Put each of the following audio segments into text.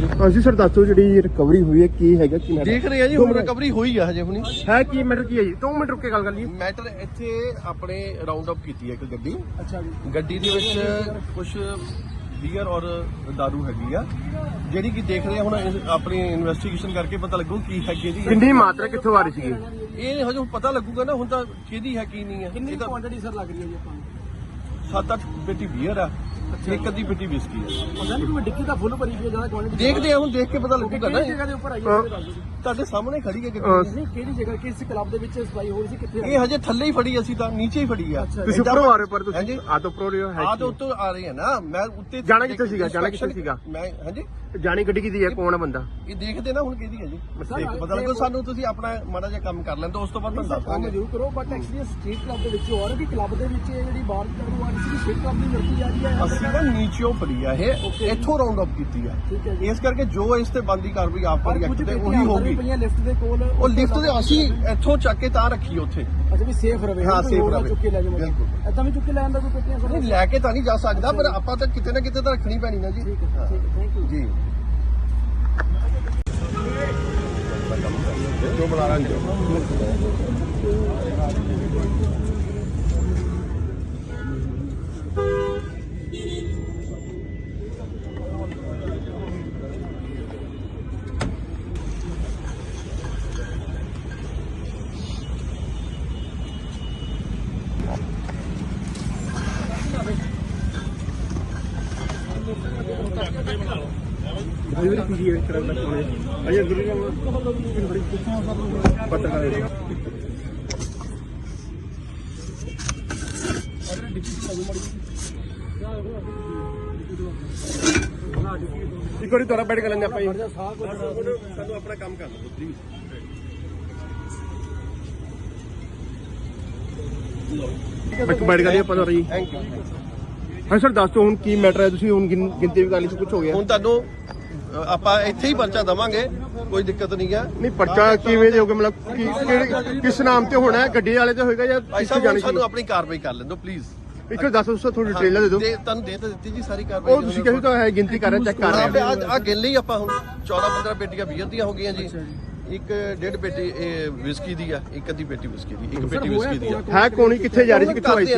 ਦੱਸੋ ਜੀ। ਹਾਂਜੀ ਸਰ ਦੱਸੋ ਜਿਹੜੀ ਰਿਕਵਰੀ ਹੋਈ ਹੈ ਕੀ ਹੈਗਾ ਕੀ matter? ਦੇਖ ਰਹੇ ਆ ਜੀ ਹੁਣ। ਰਿਕਵਰੀ ਹੋਈ ਆ ਹਜੇ ਹੁਣੀ। ਹੈ ਕੀ ਮੈਟਰ ਕੀ ਹੈ ਜੀ? 2 ਮਿੰਟ ਰੁਕ ਕੇ ਗੱਲ ਕਰ ਲਈਏ। ਮੈਟਰ ਇੱਥੇ ਆਪਣੇ ਰਾਉਂਡ ਅਪ ਕੀਤੀ ਹੈ ਇੱਕ ਗੱਡੀ। ਅੱਛਾ ਜੀ। ਗੱਡੀ ਦੇ ਵਿੱਚ ਕੁਝ ਬੀਅਰ ਔਰ दारू ਹੈਗੀ ਆ। ਜਿਹੜੀ ਕਿ ਦੇਖ ਰਹੇ ਆ ਹੁਣ ਆਪਣੀ ਇਨਵੈਸਟੀਗੇਸ਼ਨ ਕਰਕੇ ਪਤਾ ਲੱਗੂ ਕੀ ਹੈਗੀ ਜੀ ਕਿੰਨੀ ਮਾਤਰਾ ਕਿੱਥੋਂ ਆ ਰਹੀ ਸੀਗੀ? ਇਹ ਹਜੇ ਪਤਾ ਲੱਗੂਗਾ ਨਾ ਹੁਣ ਤਾਂ ਕਿਹਦੀ ਹੈ ਕੀ ਨਹੀਂ ਹੈ। ਕਿੰਨੀ ਕੁਆਂਟੀਟੀ ਸਰ ਲੱਗ ਰਹੀ ਹੈ ਜੀ ਆਪਾਂ ਨੂੰ? ਸੱਤ ਅੱਠ ਪੇਟੀ ਬੀਅਰ ਆ। ਇੱਕ ਅੱਧੀ ਪੇਟੀ ਵਿਸਕੀ ਆ ਪਤਾ ਨਹੀਂ ਕਿ ਡਿੱਗੀ ਤਾਂ ਫੁੱਲ ਭਰੀ ਪਈ ਹੈ ਜ਼ਿਆਦਾ ਕੁਆਂਟੀਟੀ ਦੇਖਦੇ ਆ ਹੁਣ ਦੇਖ ਕੇ ਪਤਾ ਲੱਗੂਗਾ ਨਾ। ਕਿਹੜੀ ਜਗ੍ਹਾ ਦੇ ਉੱਪਰ ਆਈ ਹੈ। ਤੁਹਾਡੇ ਸਾਹਮਣੇ ਖੜੀ ਹੈ ਨਹੀਂ ਕਿਹੜੀ ਜਗ੍ਹਾ ਕਿਸ ਕਲੱਬ ਦੇ ਵਿੱਚ ਸਪਲਾਈ ਹੋ ਰਹੀ ਸੀ ਕਿੱਥੇ ਇਹ ਹਜੇ ਥੱਲੇ ਹੀ ਫੜੀ ਅਸੀਂ ਤਾਂ ਨੀਚੇ ਹੀ ਫੜੀ ਆ। ਅੱਛਾ। ਤੁਸੀਂ ਉੱਪਰੋਂ ਆ ਰਹੇ ਹੋ ਪਰ ਹਾਂਜੀ। ਤੁਸੀਂ ਆ ਤੋਂ ਉੱਪਰੋਂ ਰਹੇ ਹੋ ਹੈ ਆ? ਤਾਂ ਉੱਤੋਂ ਆ ਰਹੇ ਆ ਨਾ। ਮੈਂ ਉੱਤੇ ਜਾਣਾ ਕਿੱਥੇ ਸੀਗਾ? ਜਾਣਾ ਕਿੱਥੇ ਸੀਗਾ? ਮੈਂ ਹਾਂਜੀ? ਜਾਣੀ ਗੱਡੀ ਕਿਹਦੀ ਹੈ? ਕੌਣ ਹੈ ਬੰਦਾ? ਇਹ ਦੇਖਦੇ ਨਾ ਹੁਣ ਕਿਹਦੀ ਹੈ ਜੀ। ਦੇਖ। ਪਤਾ ਲੱਗੋ ਸਾਨੂੰ ਤੁਸੀਂ ਆਪਣਾ ਮਾੜਾ ਜਿਹਾ ਕੰਮ ਕਰ ਲੈਂਦੇ ਉਸ ਤੋਂ ਬਾਅਦ ਤੁਹਾਨੂੰ ਸਰ ਦੱਸ ਕੰਮ ਦਾਂਗੇ ਜ਼ਰੂਰ ਕਰੋ ਬਟ ਐਕਚੁਅਲੀ ਸਟਰੀਟ ਕਲੱਬ ਦੇ ਵਿੱਚ ਹੋ ਰਿਹਾ ਕਿ ਕਲੱਬ ਦੇ ਵਿੱਚ ਇਹ ਜਿਹੜੀ ਬਾਹਰ ਕਰੂ ਆ ਰਹੀ ਸੀ ਸਟਰੀਟ ਕਲੱਬ ਦੀ ਵਰਤੀ ਜਾ ਰਹੀ ਹੈ ਅਸੀਂ ਤਾਂ ਨੀਚਿਓਂ ਫੜੀ ਆ ਇਹ ਇੱਥੋਂ ਰਾਉਂਡ ਅਪ ਕੀਤੀ ਆ। ਇਸ ਕਰਕੇ ਜੋ ਇਸ ਤੇ ਬੰਦੀ ਕਾਰਵਾਈ ਆਪ ਪਰ ਵਾਲੀ ਕੁਝ ਐਕਟ ਤੇ ਉਹੀ ਹੋਗੀ ਲਿਫਟ ਦੇ ਕੋਲ। ਉਹ ਲਿਫਟ ਦੇ ਅਸੀਂ ਇੱਥੋਂ ਚੱਕ ਕੇ ਤਾਂ ਰੱਖੀ ਉੱਥੇ। ਅੱਛਾ ਵੀ ਸੇਫ ਰਵੇ ਹਾਂ, ਨਾ ਰਵੇ। ਚੁੱਕ ਕੇ ਲੈ ਜਾਵੇ ਬਿਲਕੁਲ। ਐਦਾਂ ਵੀ ਚੁੱਕ ਕੇ ਲੈ ਜਾਂਦਾ ਕੋਈ ਪੇਟੀਆਂ ਨਹੀਂ ਲੈ ਕੇ ਤਾਂ ਨਹੀਂ ਜਾ ਸਕਦਾ ਪਰ ਆਪਾਂ ਤਾਂ ਕਿਤੇ ਨਾ ਕਿਤੇ ਤਾਂ ਰੱਖਣੀ ਪੈਣੀ ਨਾ ਜੀ। ਠੀਕ ਹੈ ਥੈਂਕ ਯੂ ਜੀ। ਵੀ ਪੀਜੀ ਹੈ ਕਰਨ ਦਾ ਕੋਲੇ ਅਜੇ ਗੁਰੂ ਜੀ ਪੱਤਰਕਾਰ ਹੈ ਇੱਕ ਵਾਰੀ ਦੁਬਾਰਾ ਬੈਠ ਕੇ ਲੈਂਦੇ ਆਪਾਂ ਜੀ। ਸਾਨੂੰ ਆਪਣਾ ਕੰਮ ਕਰ ਲਓ ਪਲੀਜ਼ ਬੈਠ ਬੈਠ ਕੇ ਲਈ ਆਪਾਂ ਦੁਬਾਰਾ ਜੀ। ਥੈਂਕ ਯੂ ਹਾਂ ਸਰ ਦੱਸੋ ਹੁਣ ਕੀ ਮੈਟਰ ਹੈ? ਤੁਸੀਂ ਹੁਣ ਗਿਣ- ਗਿਣਤੀ ਵੀ ਕਰ ਲਈ ਸਭ ਕੁਝ ਹੋ ਗਿਆ। ਹੁਣ ਤੁਹਾਨੂੰ ਅ, ਆਪਾਂ ਇੱਥੇ ਹੀ ਪਰਚਾ ਦਵਾਂਗੇ ਕੋਈ ਦਿੱਕਤ ਨਹੀਂ ਆ। ਨਹੀਂ ਪਰਚਾ ਕਿਵੇਂ ਦੇ ਹੋਗੇ ਮਤਲਬ ਕੀ ਕਿਹੜੇ ਕਿਸ ਨਾਮ ਤੇ ਹੋਣਾ ਹੈ? ਗੱਡੀ ਵਾਲੇ ਤੇ ਹੋਏਗਾ ਜਾਂ ਭਾਈ ਕਿਸ ਸਾਹਿਬ ਜਾਣੀ ਹੁਣ ਸਾਨੂੰ ਸੀ? ਆਪਣੀ ਕਾਰਵਾਈ ਕਰ ਲੈਣ ਦਿਓ ਪਲੀਜ਼ ਇੱਕ ਵਾਰ ਦੱਸੋ ਸਰ ਥੋੜੀ ਡਿਟੇਲ ਦੇ ਦਿਓ। ਦੇ ਤੁਹਾਨੂੰ ਦੇ ਤਾਂ ਦਿੱਤੀ ਜੀ ਸਾਰੀ ਕਾਰਵਾਈ। ਉਹ ਤੁਸੀਂ ਕਹੀ ਤਾਂ ਹੈ ਗਿਣਤੀ ਕਰ ਰਹੇ ਚੈੱਕ ਕਰ ਰਹੇ ਆ ਆ ਗਿਣ ਲਈ ਆਪਾਂ ਹੁਣ। 14 15 ਪੇਟੀਆਂ ਬੀਅਰ ਦੀਆਂ ਹੋ ਗਈਆਂ ਜੀ। ਇੱਕ ਡੇਢ ਪੇਟੀ ਇਹ ਵਿਸਕੀ ਦੀ ਆ ਇੱਕ ਅੱਧੀ ਪੇਟੀ ਵਿਸਕੀ ਦੀ ਇੱਕ ਪੇਟੀ ਵਿਸਕੀ ਦੀ ਆ। ਹੈ ਕੋਣੀ? ਕਿੱਥੇ ਜਾ ਰਹੀ ਸੀ? ਕਿੱਥੋਂ ਆਈ ਸੀ?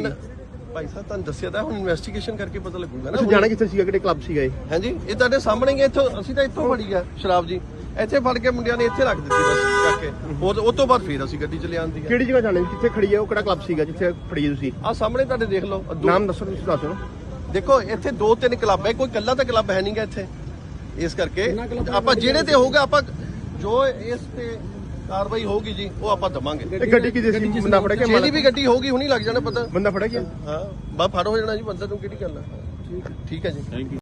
ਭਾਈ ਸਾਹਿਬ ਤੁਹਾਨੂੰ ਦੱਸਿਆ ਤਾਂ ਹੁਣ ਇਨਵੈਸਟੀਗੇਸ਼ਨ ਕਰਕੇ ਪਤਾ ਲੱਗੂਗਾ ਨਾ। ਤੁਸੀਂ ਜਾਣਾ ਕਿੱਥੇ ਸੀਗਾ? ਕਿਹੜੇ ਕਲੱਬ ਸੀਗਾ ਇਹ? ਹਾਂਜੀ ਇਹ ਤੁਹਾਡੇ ਸਾਹਮਣੇ ਹੀ ਹੈ, ਇੱਥੋਂ ਅਸੀਂ ਤਾਂ ਇੱਥੋਂ ਫੜੀ ਆ ਸ਼ਰਾਬ ਜੀ। ਇੱਥੇ ਫੜ ਕੇ ਮੁੰਡਿਆਂ ਨੇ ਇੱਥੇ ਰੱਖ ਦਿੱਤੀ ਬਸ ਚੱਕ ਕੇ। ਉਹ ਉਹ ਤੋਂ ਬਾਅਦ ਫੇਰ ਅਸੀਂ ਗੱਡੀ ਚ ਲਿਆਂਦੀ ਆ। ਕਿਹੜੀ ਜਗ੍ਹਾ ਜਾਣਾ ਕਿੱਥੇ ਖੜੀ ਹੈ ਉਹ ਕਿਹੜਾ ਕਲੱਬ ਸੀਗਾ ਜਿੱਥੇ ਫੜੀ ਹੈ ਤੁਸੀਂ? ਆ ਸਾਹਮਣੇ ਤੁਹਾਡੇ ਦੇਖ ਲਓ ਆਹ ਦੋ- ਨਾਮ ਦੱਸੋ ਤੁਸੀਂ ਦੱਸੋ ਦੇਖੋ ਇੱਥੇ ਦੋ ਤਿੰਨ ਕਲੱਬ ਹੈ ਕੋਈ ਕੱਲਾ ਤਾਂ ਕਲੱਬ ਹੈ ਨਹੀਂਗਾ ਇੱਥੇ। ਇਸ ਕਰਕੇ ਆਪਾਂ ਜਿਹੜੇ ਤੇ ਹੋਊਗਾ ਆਪਾਂ ਜੋ ਇਸ ਤੇ ਕਾਰਵਾਈ ਹੋਊਗੀ ਜੀ ਉਹ ਆਪਾਂ ਦਵਾਂਗੇ। ਇਹ ਗੱਡੀ ਕਿਹਦੀ ਸੀ? ਬੰਦਾ ਫੜਿਆ ਕਿ ਜਿਹਦੀ ਵੀ ਗੱਡੀ ਹੋਊਗੀ ਹੁਣੀ ਲੱਗ ਜਾਣਾ ਪਤਾ। ਬੰਦਾ ਫੜਿਆ ਗਿਆ? ਹਾਂ ਬਾ ਫੜ ਹੋ ਜਾਣਾ ਜੀ ਬੰਦੇ ਨੂੰ ਕਿਹੜੀ ਗੱਲ ਆ? ਠੀਕ ਹੈ ਜੀ।